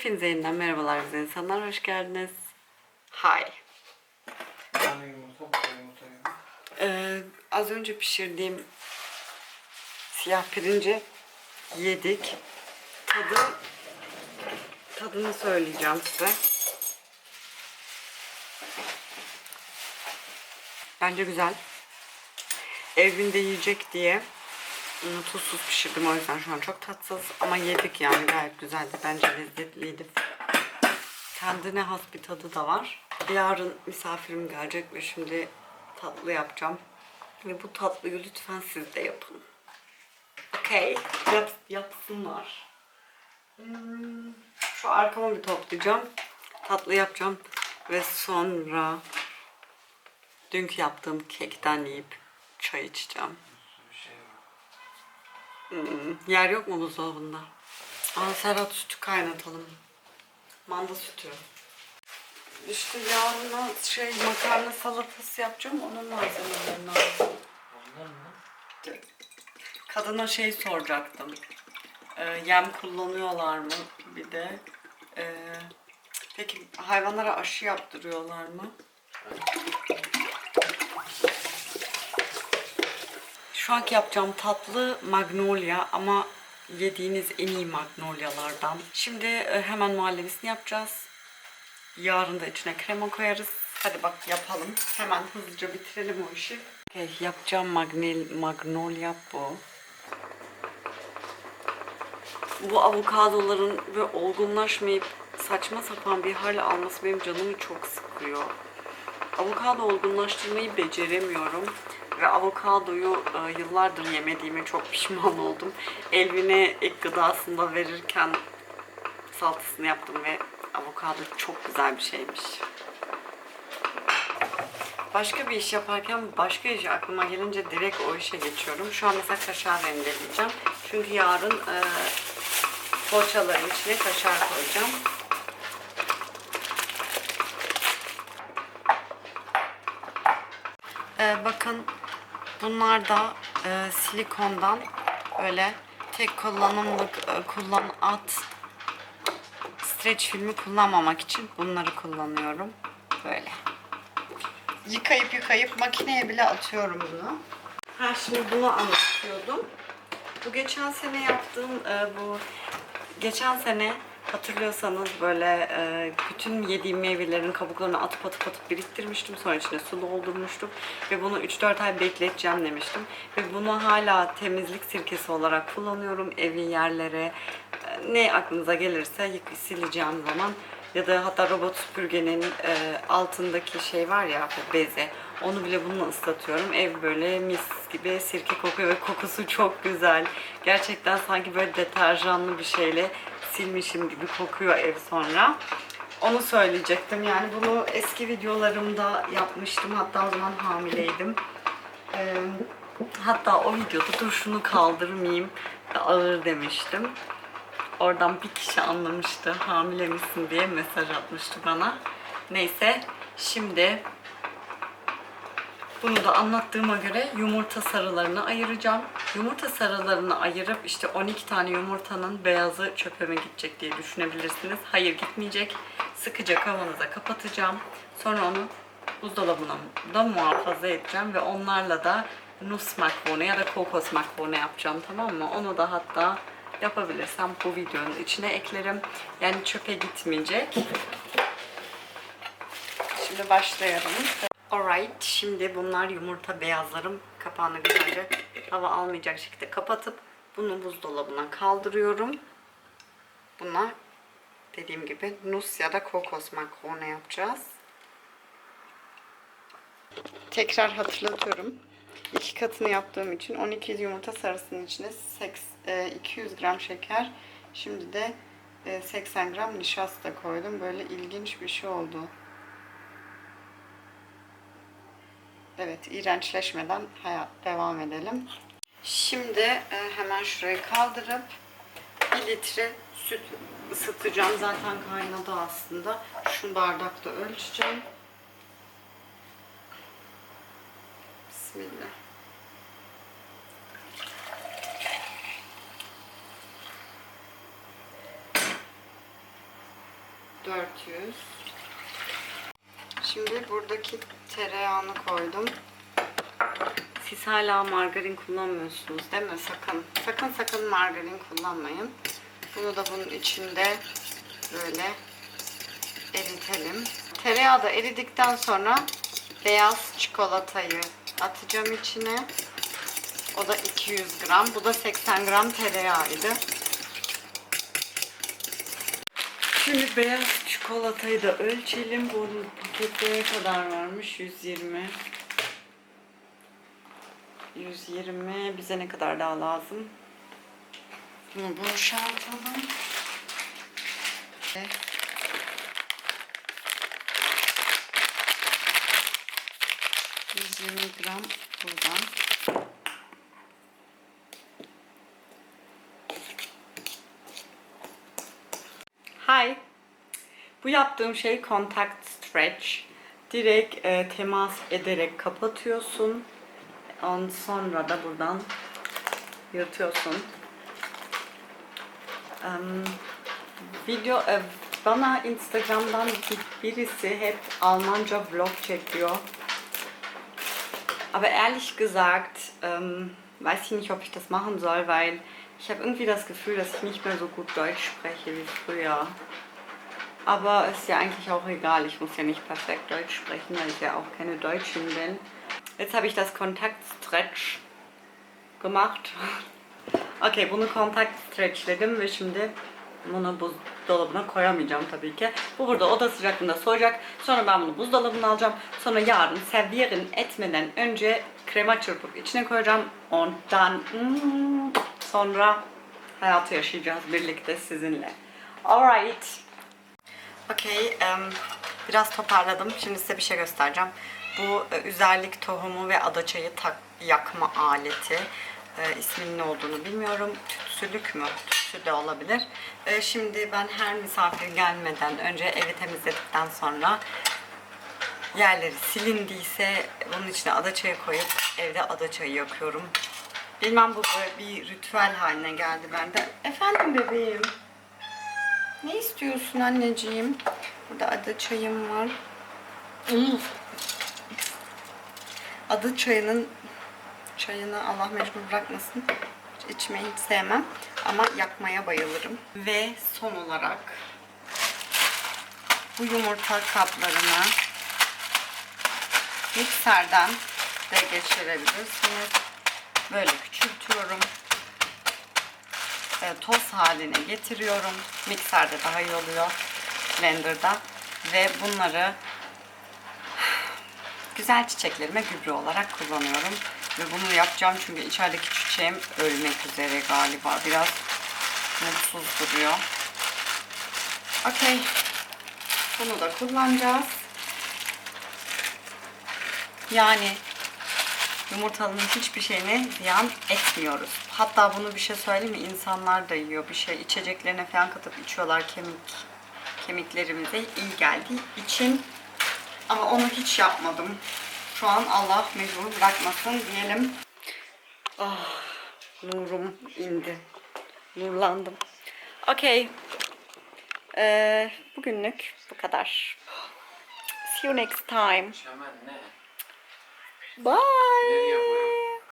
Hepinize yeniden merhabalar güzel insanlar. Hoş geldiniz. Hi. Ee, az önce pişirdiğim siyah pirinci yedik. Tadı tadını söyleyeceğim size. Bence güzel. Evinde yiyecek diye tuzsuz pişirdim o yüzden şu an çok tatsız ama yedik yani gayet güzeldi. Bence lezzetliydi. Kendine has bir tadı da var. Yarın misafirim gelecek ve şimdi tatlı yapacağım. Ve bu tatlıyı lütfen siz de yapın. Okey. Yap, yapsınlar. Hmm, Şu arkamı bir toplayacağım. Tatlı yapacağım. Ve sonra dünkü yaptığım kekten yiyip çay içeceğim. Bir şey var. Hmm, yer yok mu buzdolabında? Aa, Serhat sütü kaynatalım. Manda sütü. İşte yarına şey makarna salatası yapacağım. Onun malzemelerini lazım. Onlar mı? Kadına şey soracaktım. Ee, yem kullanıyorlar mı? Bir de ee, peki hayvanlara aşı yaptırıyorlar mı? Şu anki yapacağım tatlı magnolia ama yediğiniz en iyi magnolialardan. Şimdi e, hemen muhallebisini yapacağız. Yarın da içine krema koyarız. Hadi bak yapalım. Hemen hızlıca bitirelim o işi. Okay, yapacağım magnel, magnolia bu. Bu avokadoların böyle olgunlaşmayıp saçma sapan bir hal alması benim canımı çok sıkıyor. Avokado olgunlaştırmayı beceremiyorum. Ve avokadoyu e, yıllardır yemediğime çok pişman oldum. Elvin'e ilk gıdasında verirken salatasını yaptım ve avokado çok güzel bir şeymiş. Başka bir iş yaparken başka iş aklıma gelince direkt o işe geçiyorum. Şu an mesela kaşar rendeleyeceğim. Çünkü yarın e, poğaçaların içine kaşar koyacağım. Ee, bakın bunlar da e, silikondan böyle tek kullanımlık e, kullan at streç filmi kullanmamak için bunları kullanıyorum. Böyle. Yıkayıp yıkayıp makineye bile atıyorum bunu. Ha şimdi bunu anlatıyordum. Bu geçen sene yaptığım e, bu geçen sene hatırlıyorsanız böyle e, bütün yediğim meyvelerin kabuklarını atıp atıp atıp biriktirmiştim. Sonra içine su doldurmuştum. Ve bunu 3-4 ay bekleteceğim demiştim. Ve bunu hala temizlik sirkesi olarak kullanıyorum. Evi, yerlere, e, ne aklınıza gelirse yık sileceğim zaman. Ya da hatta robot süpürgenin e, altındaki şey var ya bu beze. Onu bile bununla ıslatıyorum. Ev böyle mis gibi sirke kokuyor ve kokusu çok güzel. Gerçekten sanki böyle deterjanlı bir şeyle silmişim gibi kokuyor ev sonra. Onu söyleyecektim. Yani bunu eski videolarımda yapmıştım. Hatta o zaman hamileydim. Ee, hatta o videoda dur şunu kaldırmayayım ağır demiştim. Oradan bir kişi anlamıştı hamile misin diye mesaj atmıştı bana. Neyse şimdi bunu da anlattığıma göre yumurta sarılarını ayıracağım. Yumurta sarılarını ayırıp işte 12 tane yumurtanın beyazı çöpe mi gidecek diye düşünebilirsiniz. Hayır gitmeyecek. Sıkıca kavanoza kapatacağım. Sonra onu buzdolabına da muhafaza edeceğim ve onlarla da nus makbone ya da kokos makbone yapacağım tamam mı? Onu da hatta yapabilirsem bu videonun içine eklerim. Yani çöpe gitmeyecek. Şimdi başlayalım. Alright, şimdi bunlar yumurta beyazlarım. Kapağını güzelce hava almayacak şekilde kapatıp bunu buzdolabına kaldırıyorum. Buna dediğim gibi nus ya da kokos makarona yapacağız. Tekrar hatırlatıyorum. İki katını yaptığım için 12 yumurta sarısının içine seks- e, 200 gram şeker. Şimdi de e, 80 gram nişasta koydum. Böyle ilginç bir şey oldu. Evet, iğrençleşmeden hayat devam edelim. Şimdi e, hemen şurayı kaldırıp bir litre süt ısıtacağım. Zaten kaynadı aslında. Şu bardakta ölçeceğim. Bismillah. 400. Şimdi buradaki tereyağını koydum. Siz hala margarin kullanmıyorsunuz değil mi? Sakın. Sakın sakın margarin kullanmayın. Bunu da bunun içinde böyle eritelim. Tereyağı da eridikten sonra beyaz çikolatayı atacağım içine. O da 200 gram. Bu da 80 gram tereyağıydı. Şimdi beyaz çikolatayı da ölçelim. Bunun pakette ne kadar varmış? 120. 120. Bize ne kadar daha lazım? Bunu boşaltalım. Ve ...120 gram buradan. Hi. Bu yaptığım şey contact stretch. Direkt e, temas ederek kapatıyorsun. Ondan sonra da buradan yırtıyorsun. Em, video e, bana Instagram'dan bir- birisi hep Almanca vlog çekiyor. Aber ehrlich gesagt, ähm, weiß ich nicht, ob ich das machen soll, weil ich habe irgendwie das Gefühl, dass ich nicht mehr so gut Deutsch spreche wie früher. Aber ist ja eigentlich auch egal, ich muss ja nicht perfekt Deutsch sprechen, weil ich ja auch keine Deutschin bin. Jetzt habe ich das Kontaktstretch gemacht. Okey bunu kontakt stretchledim ve şimdi bunu buzdolabına koyamayacağım tabii ki. Bu burada oda sıcaklığında soğuyacak. Sonra ben bunu buzdolabına alacağım. Sonra yarın servieren etmeden önce krema çırpıp içine koyacağım. Ondan hmm, sonra hayatı yaşayacağız birlikte sizinle. Alright. Okey, biraz toparladım. Şimdi size bir şey göstereceğim. Bu e, üzerlik tohumu ve adaçayı tak, yakma aleti. E, isminin ne olduğunu bilmiyorum. Tütsülük mü? Tütsü de olabilir. E, şimdi ben her misafir gelmeden önce evi temizledikten sonra yerleri silindiyse bunun içine adaçayı koyup evde adaçayı yakıyorum. Bilmem bu bir ritüel haline geldi bende. Efendim bebeğim. Ne istiyorsun anneciğim? Burada ada çayım var. Uf. Adı çayının çayını Allah mecbur bırakmasın. Hiç içmeyi hiç sevmem ama yakmaya bayılırım. Ve son olarak bu yumurta kaplarını mikserden de geçirebilirsiniz. Böyle küçültüyorum e, toz haline getiriyorum. Mikserde daha iyi oluyor. Blender'da. Ve bunları güzel çiçeklerime gübre olarak kullanıyorum. Ve bunu yapacağım çünkü içerideki çiçeğim ölmek üzere galiba. Biraz mutsuz duruyor. Okey. Bunu da kullanacağız. Yani Yumurtalının hiçbir şeyini ziyan etmiyoruz. Hatta bunu bir şey söyleyeyim mi? İnsanlar da yiyor. Bir şey içeceklerine falan katıp içiyorlar kemik kemiklerimize iyi geldiği için. Ama onu hiç yapmadım. Şu an Allah mecbur bırakmasın diyelim. Ah, nurum indi. Nurlandım. Okey. Ee, bugünlük bu kadar. See you next time. Bye.